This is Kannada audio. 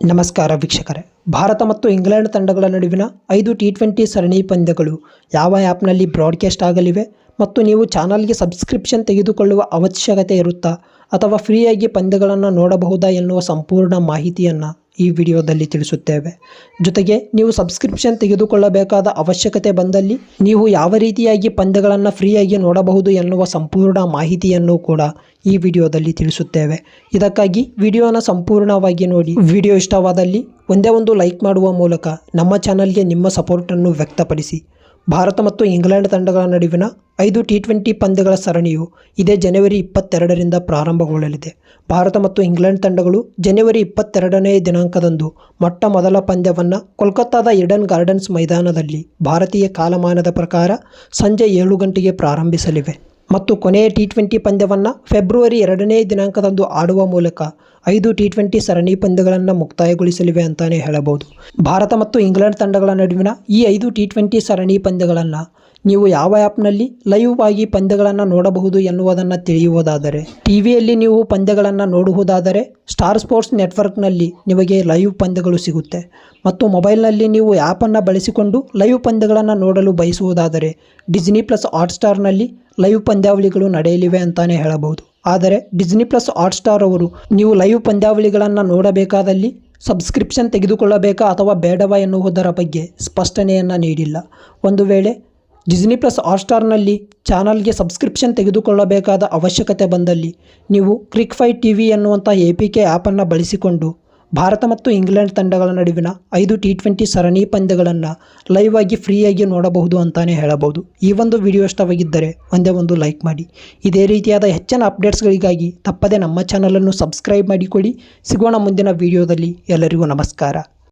ನಮಸ್ಕಾರ ವೀಕ್ಷಕರೇ. ಭಾರತ ಮತ್ತು ಇಂಗ್ಲೆಂಡ್ ತಂಡಗಳ ನಡುವಿನ ಐದು ಟಿ ಟ್ವೆಂಟಿ ಸರಣಿ ಪಂದ್ಯಗಳು ಯಾವ ಆ್ಯಪ್ನಲ್ಲಿ ಬ್ರಾಡ್ಕಾಸ್ಟ್ ಆಗಲಿವೆ ಮತ್ತು ನೀವು ಚಾನಲ್ಗೆ ಸಬ್ಸ್ಕ್ರಿಪ್ಷನ್ ತೆಗೆದುಕೊಳ್ಳುವ ಅವಶ್ಯಕತೆ ಇರುತ್ತಾ ಅಥವಾ ಫ್ರೀಯಾಗಿ ಪಂದ್ಯಗಳನ್ನು ನೋಡಬಹುದಾ ಎನ್ನುವ ಸಂಪೂರ್ಣ ಮಾಹಿತಿಯನ್ನು ಈ ವಿಡಿಯೋದಲ್ಲಿ ತಿಳಿಸುತ್ತೇವೆ. ಜೊತೆಗೆ ನೀವು ಸಬ್ಸ್ಕ್ರಿಪ್ಷನ್ ತೆಗೆದುಕೊಳ್ಳಬೇಕಾದ ಅವಶ್ಯಕತೆ ಬಂದಲ್ಲಿ ನೀವು ಯಾವ ರೀತಿಯಾಗಿ ಪಂದ್ಯಗಳನ್ನು ಫ್ರೀಯಾಗಿ ನೋಡಬಹುದು ಎನ್ನುವ ಸಂಪೂರ್ಣ ಮಾಹಿತಿಯನ್ನು ಕೂಡ ಈ ವಿಡಿಯೋದಲ್ಲಿ ತಿಳಿಸುತ್ತೇವೆ. ಇದಕ್ಕಾಗಿ ವಿಡಿಯೋನ ಸಂಪೂರ್ಣವಾಗಿ ನೋಡಿ. ವಿಡಿಯೋ ಇಷ್ಟವಾದಲ್ಲಿ ಒಂದೇ ಒಂದು ಲೈಕ್ ಮಾಡುವ ಮೂಲಕ ನಮ್ಮ ಚಾನಲ್ಗೆ ನಿಮ್ಮ ಸಪೋರ್ಟನ್ನು ವ್ಯಕ್ತಪಡಿಸಿ. ಭಾರತ ಮತ್ತು ಇಂಗ್ಲೆಂಡ್ ತಂಡಗಳ ನಡುವಿನ ಐದು ಟಿ ಟ್ವೆಂಟಿ ಪಂದ್ಯಗಳ ಸರಣಿಯು ಇದೇ ಜನವರಿ ಇಪ್ಪತ್ತೆರಡರಿಂದ ಪ್ರಾರಂಭಗೊಳ್ಳಲಿದೆ. ಭಾರತ ಮತ್ತು ಇಂಗ್ಲೆಂಡ್ ತಂಡಗಳು ಜನವರಿ ಇಪ್ಪತ್ತೆರಡನೇ ದಿನಾಂಕದಂದು ಮೊಟ್ಟ ಮೊದಲ ಪಂದ್ಯವನ್ನು ಕೋಲ್ಕತ್ತಾದ ಇಡನ್ ಗಾರ್ಡನ್ಸ್ ಮೈದಾನದಲ್ಲಿ ಭಾರತೀಯ ಕಾಲಮಾನದ ಪ್ರಕಾರ ಸಂಜೆ ಏಳು ಗಂಟೆಗೆ ಪ್ರಾರಂಭಿಸಲಿವೆ. ಮತ್ತು ಕೊನೆಯ ಟಿ ಟ್ವೆಂಟಿ ಪಂದ್ಯವನ್ನು ಫೆಬ್ರವರಿ ಎರಡನೇ ದಿನಾಂಕದಂದು ಆಡುವ ಮೂಲಕ ಐದು ಟಿ ಟ್ವೆಂಟಿ ಸರಣಿ ಪಂದ್ಯಗಳನ್ನು ಮುಕ್ತಾಯಗೊಳಿಸಲಿವೆ ಅಂತಲೇ ಹೇಳಬಹುದು. ಭಾರತ ಮತ್ತು ಇಂಗ್ಲೆಂಡ್ ತಂಡಗಳ ನಡುವಿನ ಈ ಐದು ಟಿ ಟ್ವೆಂಟಿ ಸರಣಿ ಪಂದ್ಯಗಳನ್ನು ನೀವು ಯಾವ ಆ್ಯಪ್ನಲ್ಲಿ ಲೈವ್ ಆಗಿ ಪಂದ್ಯಗಳನ್ನು ನೋಡಬಹುದು ಎನ್ನುವುದನ್ನು ತಿಳಿಯುವುದಾದರೆ ಟಿವಿಯಲ್ಲಿ ನೀವು ಪಂದ್ಯಗಳನ್ನು ನೋಡುವುದಾದರೆ ಸ್ಟಾರ್ ಸ್ಪೋರ್ಟ್ಸ್ ನೆಟ್ವರ್ಕ್ನಲ್ಲಿ ನಿಮಗೆ ಲೈವ್ ಪಂದ್ಯಗಳು ಸಿಗುತ್ತೆ. ಮತ್ತು ಮೊಬೈಲ್ನಲ್ಲಿ ನೀವು ಆ್ಯಪನ್ನು ಬಳಸಿಕೊಂಡು ಲೈವ್ ಪಂದ್ಯಗಳನ್ನು ನೋಡಲು ಬಯಸುವುದಾದರೆ, ಡಿಸ್ನಿ ಪ್ಲಸ್ ಹಾಟ್ಸ್ಟಾರ್ನಲ್ಲಿ ಲೈವ್ ಪಂದ್ಯಾವಳಿಗಳು ನಡೆಯಲಿವೆ ಅಂತಾನೆ ಹೇಳಬಹುದು. ಆದರೆ ಡಿಸ್ನಿ ಪ್ಲಸ್ ಹಾಟ್ಸ್ಟಾರ್ ಅವರು ನೀವು ಲೈವ್ ಪಂದ್ಯಾವಳಿಗಳನ್ನು ನೋಡಬೇಕಾದಲ್ಲಿ ಸಬ್ಸ್ಕ್ರಿಪ್ಷನ್ ತೆಗೆದುಕೊಳ್ಳಬೇಕಾ ಅಥವಾ ಬೇಡವಾ ಎನ್ನುವುದರ ಬಗ್ಗೆ ಸ್ಪಷ್ಟನೆಯನ್ನು ನೀಡಿಲ್ಲ. ಒಂದು ವೇಳೆ ಡಿಸ್ನಿ ಪ್ಲಸ್ ಹಾಟ್ಸ್ಟಾರ್ನಲ್ಲಿ ಚಾನಲ್ಗೆ ಸಬ್ಸ್ಕ್ರಿಪ್ಷನ್ ತೆಗೆದುಕೊಳ್ಳಬೇಕಾದ ಅವಶ್ಯಕತೆ ಬಂದಲ್ಲಿ ನೀವು ಕ್ರಿಕ್ ಫೈ ಟಿ ವಿ ಎನ್ನುವಂಥ ಎ ಪಿ ಕೆ ಆ್ಯಪನ್ನು ಬಳಸಿಕೊಂಡು ಭಾರತ ಮತ್ತು ಇಂಗ್ಲೆಂಡ್ ತಂಡಗಳ ನಡುವಿನ ಐದು ಟಿ ಟ್ವೆಂಟಿ ಸರಣಿ ಪಂದ್ಯಗಳನ್ನು ಲೈವ್ ಆಗಿ ಫ್ರೀಯಾಗಿ ನೋಡಬಹುದು ಅಂತಲೇ ಹೇಳಬಹುದು. ಈ ಒಂದು ವಿಡಿಯೋ ಇಷ್ಟವಾಗಿದ್ದರೆ ಒಂದೇ ಒಂದು ಲೈಕ್ ಮಾಡಿ. ಇದೇ ರೀತಿಯಾದ ಹೆಚ್ಚಿನ ಅಪ್ಡೇಟ್ಸ್ಗಳಿಗಾಗಿ ತಪ್ಪದೇ ನಮ್ಮ ಚಾನಲನ್ನು ಸಬ್ಸ್ಕ್ರೈಬ್ ಮಾಡಿಕೊಡಿ ಸಿಗೋಣ ಮುಂದಿನ ವಿಡಿಯೋದಲ್ಲಿ ಎಲ್ಲರಿಗೂ ನಮಸ್ಕಾರ.